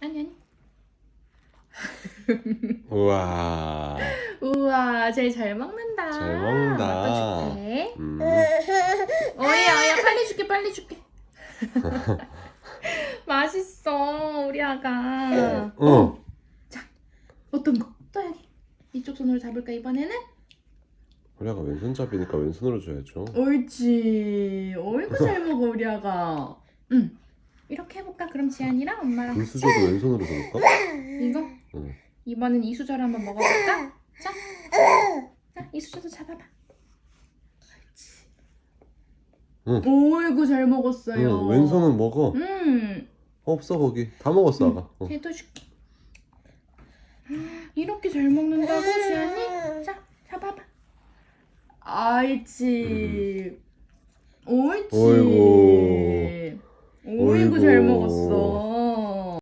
아니 아니. 우와. 우와, 제일 잘 먹는다. 잘 먹는다. 아빠 줄게. 음. 어이야, 어이야, 빨리 줄게, 빨리 줄게. 맛있어, 우리 아가. 어. 어떤 거? 또 여기. 이쪽 손으로 잡을까 이번에는? 우리 아가 왼손잡이니까 왼손으로 줘야죠. 옳지. 어이구 잘 먹어 우리 아가. 응. 이렇게 해볼까? 그럼 지안이랑 엄마랑 불수저도 왼손으로 줘볼까? 이거? 응. 이번엔 이수저를 한번 먹어볼까? 자, 자 이수저도 잡아봐. 응. 어이구 잘 먹었어요. 응, 왼손은 먹어. 음, 없어 거기. 다 먹었어 아가. 어. 걔도 줄게. 이렇게 잘 먹는다고 지안이? 자, 잡아봐. 아이치. 옳지. 어이구. 어이구 잘. 먹었어.